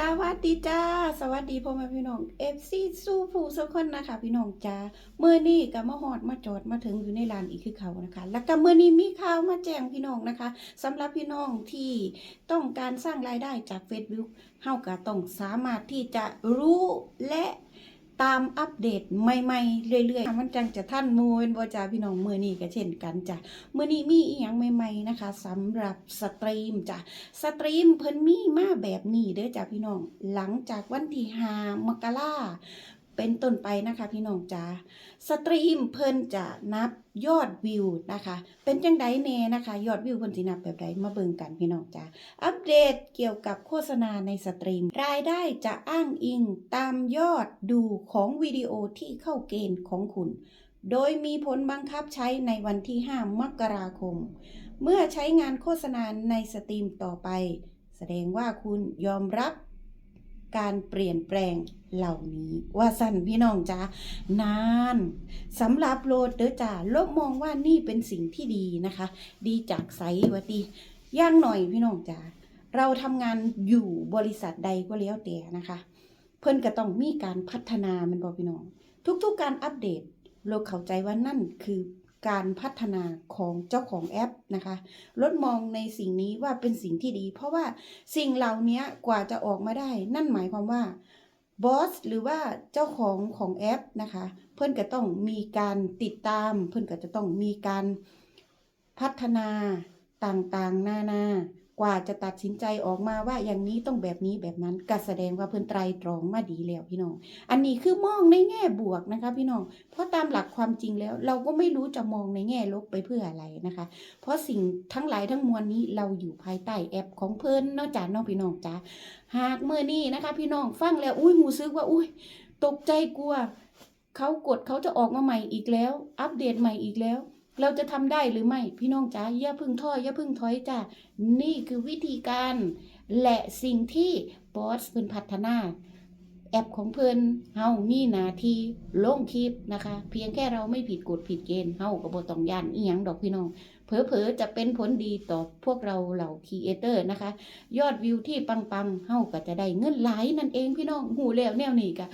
สวัสดีจ้า สวัสดีพ่อแม่พี่น้องเอฟซีสู้ผู้สักคนนะคะ พี่น้องจ้าเมื่อนี้ก็มาหอดมาจอดมาถึงอยู่ในลานอีกคือเขานะคะ แล้วก็เมื่อนี้มีข่าวมาแจ้งพี่น้องนะคะสำหรับพี่น้องที่ต้องการสร้างรายได้จาก Facebook เฮาก็ต้องสามารถที่จะรู้และ ตามอัปเดตใหม่ๆเรื่อยๆมันจังจะท่านมูเป็นบจาพี่น้องเมื่อนี้ก็เช่นกันจ้ะเมื่อนี้มีอีหยังใหม่ๆนะคะสำหรับสตรีมจ้ะสตรีมเพิ่นมีมาแบบนี้เด้อจ้ะพี่น้องหลังจากวันที่หามกรา เป็นต้นไปนะคะพี่น้องจ้าสตรีมเพิ่นจะนับยอดวิวนะคะ เป็นจังไดแน่นะคะ ยอดวิวเพิ่นสินับแบบใดมาเบิ่งกันพี่น้องจ้าอัปเดตเกี่ยวกับโฆษณาในสตรีม รายได้จะอ้างอิงตามยอดดูของวิดีโอที่เข้าเกณฑ์ของคุณ โดยมีผลบังคับใช้ในวันที่ 5 มกราคม เมื่อใช้งานโฆษณาในสตรีมต่อไป แสดงว่าคุณยอมรับ การเปลี่ยนแปลงเหล่านี้ ว่าสั่นพี่น้องจ้านานสำหรับโลดเด้อจ้าลบมองว่านี่เป็นสิ่งที่ดีนะคะ ดีจากไซวะตีย่างหน่อยพี่น้องจ้าเราทำงานอยู่บริษัทใดก็แล้วแต่นะคะ เพิ่นก็ต้องมีการพัฒนามันบอกพี่น้อง ทุกๆการอัปเดตเราเข้าใจว่านั่นคือ การพัฒนาของเจ้าของแอปนะคะ ลดมองในสิ่งนี้ว่าเป็นสิ่งที่ดี เพราะว่าสิ่งเหล่านี้กว่าจะออกมาได้ นั่นหมายความว่าบอสหรือว่าเจ้าของของแอปนะคะ เพื่อนก็ต้องมีการติดตาม เพื่อนก็จะต้องมีการพัฒนาต่างๆ นานา กว่าจะตัดสินใจออกมาว่าอย่างนี้ต้องแบบนี้แบบนั้นก็แสดงว่าเพื่อนไตรตรองมาดีแล้วพี่น้อง อันนี้คือมองในแง่บวกนะคะ พี่น้อง เพราะตามหลักความจริงแล้ว เราก็ไม่รู้จะมองในแง่ลบไปเพื่ออะไรนะคะ เพราะสิ่งทั้งหลายทั้งมวลนี้เราอยู่ภายใต้แอปของเพิ่นนอกจากน้องพี่น้องจ้าหากเมื่อนี้นะคะ พี่น้องฟังแล้วอุ้ยหูซึกว่าอุ้ยตกใจกลัวเขากดเขาจะออกมาใหม่อีกแล้ว อัปเดตใหม่อีกแล้ว เราจะทำได้หรือไม่พี่น้องจ้าอย่าพึ่งท้ออย่าพึ่งถอยจ้านี่คือวิธีการ และสิ่งที่บอสเพิ่นพัฒนา แอปของเพิ่นเฮามีหนาทีลงคลิปนะคะ เพียงแค่เราไม่ผิดกฎผิดเกณฑ์เฮาก็บ่ต้องย่านอีหยังดอกพี่น้องเผลอๆจะเป็นผลดีต่อพวกเราเหล่าครีเอเตอร์นะคะ ยอดวิวที่ปังๆเฮาก็จะได้เงินหลายนั่นเองพี่น้องหูแล้วแนวนี้ก็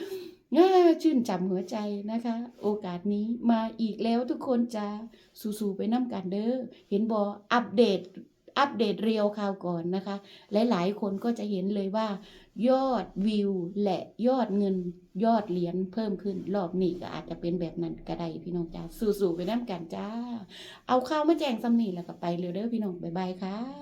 ง่าชื่นจำหัวใจนะคะ โอกาสนี้มาอีกแล้วทุกคนจะสู้ๆไปน้ำกันเด้อเห็นบออัปเดตอัปเดตเรียวคราวก่อนนะคะ หลายๆคนก็จะเห็นเลยว่า ยอดวิวและยอดเงินยอดเหรียญเพิ่มขึ้น รอบนี้ก็อาจจะเป็นแบบนั้นก็ได้พี่น้องจ้าสู้ๆไปน้ำกันจ้า เอาข้าวมาแจงซ้ำนี่แล้วก็ไปเร็วเด้อพี่น้องบ๊ายบายค่ะ